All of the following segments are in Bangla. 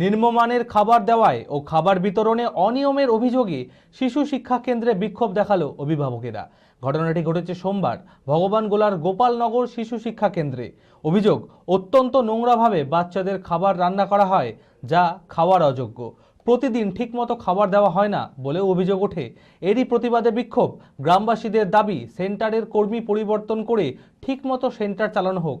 নিম্নমানের খাবার দেওয়ায় ও খাবার বিতরণে অনিয়মের অভিযোগে শিশু শিক্ষা কেন্দ্রে বিক্ষোভ দেখাল অভিভাবকেরা। ঘটনাটি ঘটেছে সোমবার ভগবান গোলার গোপালনগর শিশু শিক্ষা কেন্দ্রে। অভিযোগ, অত্যন্ত নোংরাভাবে বাচ্চাদের খাবার রান্না করা হয়, যা খাওয়ার অযোগ্য। প্রতিদিন ঠিকমতো খাবার দেওয়া হয় না বলে অভিযোগ ওঠে। এরই প্রতিবাদে বিক্ষোভ। গ্রামবাসীদের দাবি, সেন্টারের কর্মী পরিবর্তন করে ঠিকমতো সেন্টার চালানো হোক।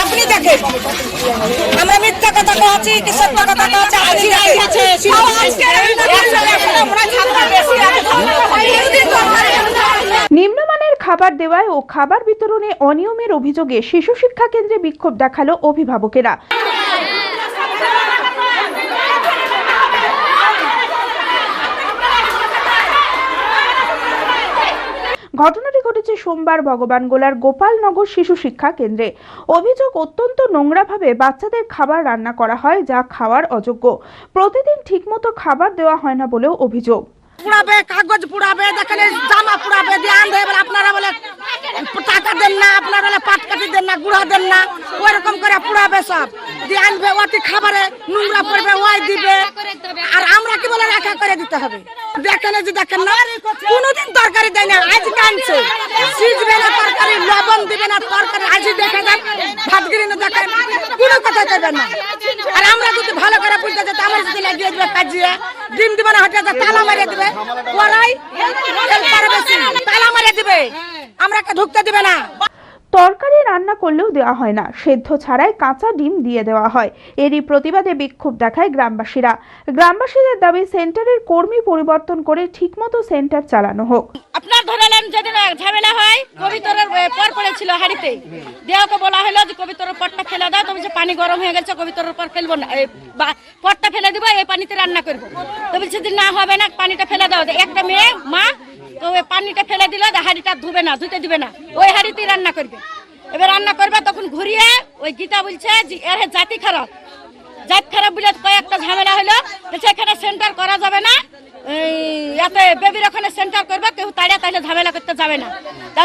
আপনি দেখেন আমরা মিথ্যা কথা আছি কিসব কথা আছে আজি আছে নিম্নমানের খাবার দেওয়ায় ও খাবার বিতরণে অনিয়মের অভিযোগে শিশু শিক্ষা কেন্দ্রে বিক্ষোভ দেখাল অভিভাবকেরা ঘটনাটি সোমবার ভগবানগোলার গোপালনগর শিশু শিক্ষা কেন্দ্রে। অভিযোগ অত্যন্ত নোংরাভাবে বাচ্চাদের খাবার রান্না করা হয় যা খাওয়ার অযোগ্য। প্রতিদিন ঠিকমতো খাবার দেওয়া হয় না বলেও অভিযোগ। পুড়াবে, কাগজ পুড়াবে, দেখেন জামা পুড়াবে, দিয়ে দেয় আপনারা বলে, টাকা দেন না, আপনারা দেন না, গুঁড়া দেন না, ওইরকম করে পুড়াবে সব। দিয়ে আনবে, অতি খাবারে নোংরা পড়বে, ওয়াই দিবে। আর আমরা কি বলে রাখা করে দিতে হবে? দেখেন যে দেখেন না, কোনোদিন তরকারি দেয় না, আজ কানছে সিজবে না তরকারি, লবণ দিবে না, তরকারি আজই দেখে দেন ভাতগিরি না দেখেন, কোনো কথা দেবেন না। আর আমরা যদি ভালো করে বুঝতে যেত আমার যদি লাগিয়ে দিবে কাজিয়ে, ডিম দিবে না, হঠাৎ তালা মারিয়ে দিবে ওরাই তালা মারিয়ে দিবে। আমরাকে ঢুকতে দিবে না। তরকারি রান্না করলেও দেওয়া হয় না। সেদ্ধ ছাড়াই কাঁচা ডিম দিয়ে দেওয়া হয়। এরই প্রতিবাদে বিক্ষোভ দেখায় গ্রামবাসীরা। গ্রামবাসীদের দাবি, সেন্টারের কর্মী পরিবর্তন করে ঠিকমতো সেন্টার চালানো হোক। আপনার ধরে নেন, যেদিন ঝামেলা হয়, কবিতরের পর পড়েছিল হাড়িতে। দেহকে বলা হলো যে, কবিতরের পরটা ফেলে দাও, তুমি যে পানি গরম হয়ে গেছে, কবিতরের পর ফেলব না। পরটা ফেলে দিব এই পানিতে রান্না করব। তো বলছে যে, না, হবে না, পানিটা ফেলে দাও। একটা মেয়ে, মা তো ওই পানিটা ফেলে দিল হাড়িটা ধুবে না ধুতে দিবে না। ওই হাড়িতেই রান্না করবে। এবার রান্না করবে, তখন ঘুরিয়ে ওই গীতা বলছে যে, এর জাতি খারাপ। জাত খারাপ বলে কয়েকটা ঝামেলা হলো। সেখানে সেন্টার করা যাবে না। এতে বেবির ওখানে সেন্টার করবে, কেউ তাড়িয়ে তাহলে ঝামেলা করতে যাবে না।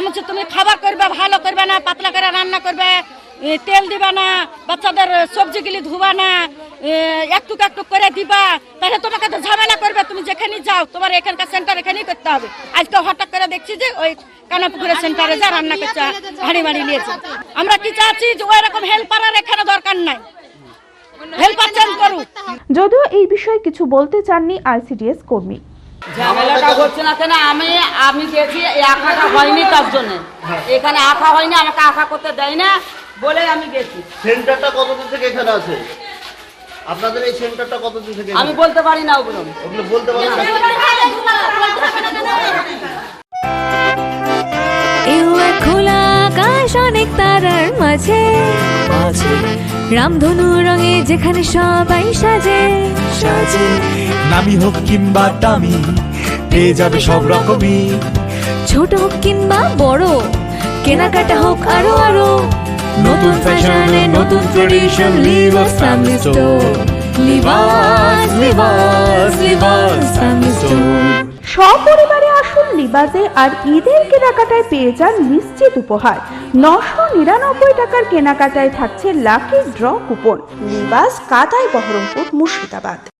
হচ্ছে তুমি খাবার করবে, ভালো করবে না, পাতলা করে রান্না করবে তেল দিবা না বাচ্চাদের সবজিগুলি ধুবা না একটু একটু করে দিবা তাহলে তোমাকে তো ঝামেলা করবে তুমি যেখানে যাও তোমার এখানকার সেন্টার এখানেই করতে হবে। আজকে হঠাৎ করে দেখছি যে ওই কানাপুকুরের সেন্টারে যা রান্না করছে হাঁড়ি মাড়ি নিয়েছে। আমরা কি চাচ্ছি যে ওই রকম হেল্পার আর এখানে দরকার নাই? হেল্পার চেঞ্জ করুক। যদিও এই বিষয়ে কিছু বলতে চাননি আইসিডিএস কর্মী। ঝামেলাটা হচ্ছে না কেন? আমি আমি গেছি আঁকাটা হয়নি তার জন্য। এখানে আঁকা হয়নি আমাকে আঁকা করতে দেয় না। বলে আমি গেছি। সেন্টারটা কতদিন থেকে এখানে আছে? আপনাদের এই সেন্টারটা কতদিন থেকে আমি বলতে পারি না ওগুলো ওগুলো বলতে পারেন না। খোলা আকাশ অনেক তারার মাঝে। রামধনু রঙে যেখানে সবাই সাজে। সাজে। নামি হোক কিংবা দামি পেয়ে যাবে সব রকমই। ছোট হোক কিংবা বড় কেনাকাটা হোক আরও আরও। নতুন ফ্যাশনে নতুন tradition Libas family store Libas Libas Libas family store সপরিবারে আসুন লিবাজে আর ঈদের কেনাকাটায় পেয়ে যান নিশ্চিত উপহার। নশো নিরানব্বই টাকার কেনাকাটায় থাকছে লাকি ড্র কুপন। লিবাজ কাটাই বহরমপুর মুর্শিদাবাদ।